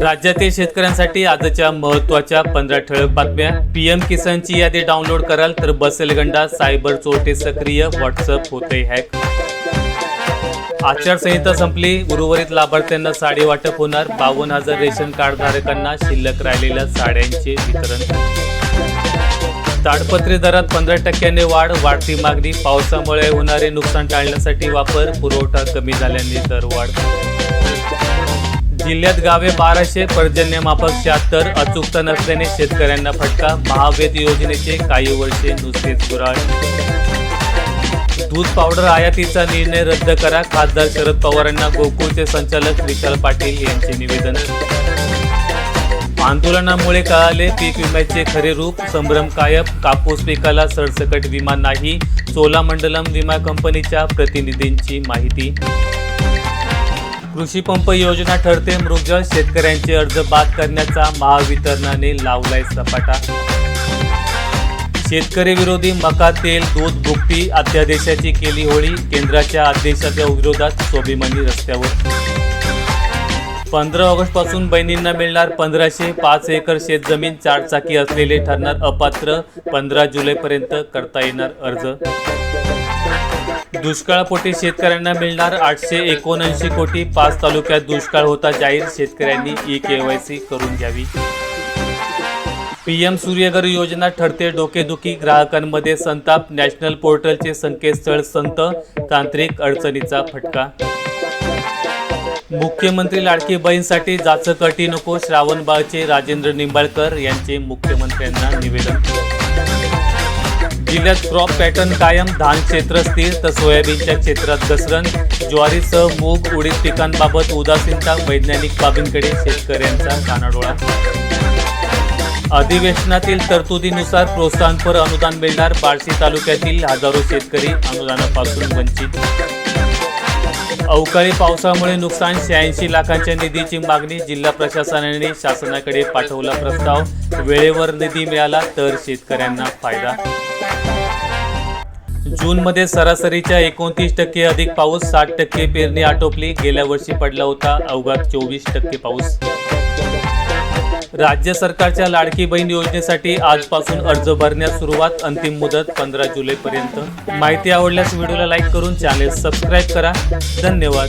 राज्यातील शेतकऱ्यांसाठी आजच्या महत्त्वाच्या पंधरा ठळक बातम्या. पीएम किसानची यादी डाउनलोड कराल तर बसेल गंडा सायबर चोरटे सक्रिय व्हॉट्सअप होते हॅक. आचारसंहिता संपली उर्वरित लाभार्थ्यांना साडी वाटप होणार. बावन्न हजार रेशन कार्ड धारकांना शिल्लक राहिलेल्या साड्यांचे वितरण. ताडपत्री दरात पंधरा टक्क्याने वाढ वाढती मागणी. पावसामुळे होणारे नुकसान टाळण्यासाठी वापर पुरवठा कमी झाल्याने दरवाढ. जिल्ह्यात गावे बाराशे पर्जन्यमापक शहात्तर अचूकता नसल्याने शेतकऱ्यांना फटका महावेद योजनेचे काही वर्षे नुसतेच गुराळ. दूध पावडर आयातीचा निर्णय रद्द करा खासदार शरद पवारांना गोकुळचे संचालक विशाल पाटील यांचे निवेदन. आंदोलनामुळे कळाले पीक विम्याचे खरे रूप संभ्रम कायम कापूस पिकाला सरसकट विमा नाही चोलामंडलम विमा कंपनीच्या प्रतिनिधींची माहिती. कृषी पंप योजना ठरते. मृगजळ शेतकऱ्यांचे अर्ज बाद करण्याचा महावितरणाने लावलाय सपाटा. शेतकरी विरोधी मका तेल दूध भुकटी अध्यादेशाची केली होळी. केंद्राच्या आदेशाच्या विरोधात स्वाभिमानी रस्त्यावर. पंधरा ऑगस्टपासून बहिणींना मिळणार पंधराशे पाच एकर शेतजमीन. चारचाकी असलेले ठरणार अपात्र. पंधरा जुलैपर्यंत करता येणार अर्ज. दुष्काळापोटी शेतकऱ्यांना मिळणार आठशे एकोणऐंशी कोटी. पाच तालुक्यात दुष्काळ होता जाहीर शेतकऱ्यांनी ई केवायसी करून घ्यावी. पीएम सूर्यघर योजना ठरते डोकेदुखी ग्राहकांमध्ये संताप. नॅशनल पोर्टलचे संकेतस्थळ संत तांत्रिक अडचणीचा फटका. मुख्यमंत्री लाडकी बहीणसाठी जाचं कटी नको श्रावणबाळचे राजेंद्र निंबाळकर यांचे मुख्यमंत्र्यांना निवेदन. जिल्ह्यात क्रॉप पॅटर्न कायम धान क्षेत्र स्थिर तर सोयाबीनच्या क्षेत्रात घसरण ज्वारीसह मूग उडीद पिकांबाबत उदासीनता वैज्ञानिक बाबींकडे शेतकऱ्यांचा कानाडोळा. अधिवेशनातील तरतुदीनुसार प्रोत्साहनपर अनुदान मिळणार बार्शी तालुक्यातील हजारो शेतकरी अनुदानापासून वंचित. अवकाळी पावसामुळे नुकसान शहाऐंशी लाखांच्या निधीची मागणी जिल्हा प्रशासनाने शासनाकडे पाठवला प्रस्ताव. वेळेवर निधी मिळाला तर शेतकऱ्यांना फायदा. जूनमध्ये सरासरीच्या एकोणतीस टक्के अधिक पाऊस साठ टक्के पेरणी आटोपली. गेल्या वर्षी पडला होता अवघात चोवीस टक्के पाऊस. राज्य सरकारच्या लाडकी बहीण योजनेसाठी आजपासून अर्ज भरण्यास सुरुवात. अंतिम मुदत पंधरा जुलैपर्यंत. माहिती आवडल्यास व्हिडिओला लाईक करून चॅनेल सबस्क्राईब करा. धन्यवाद.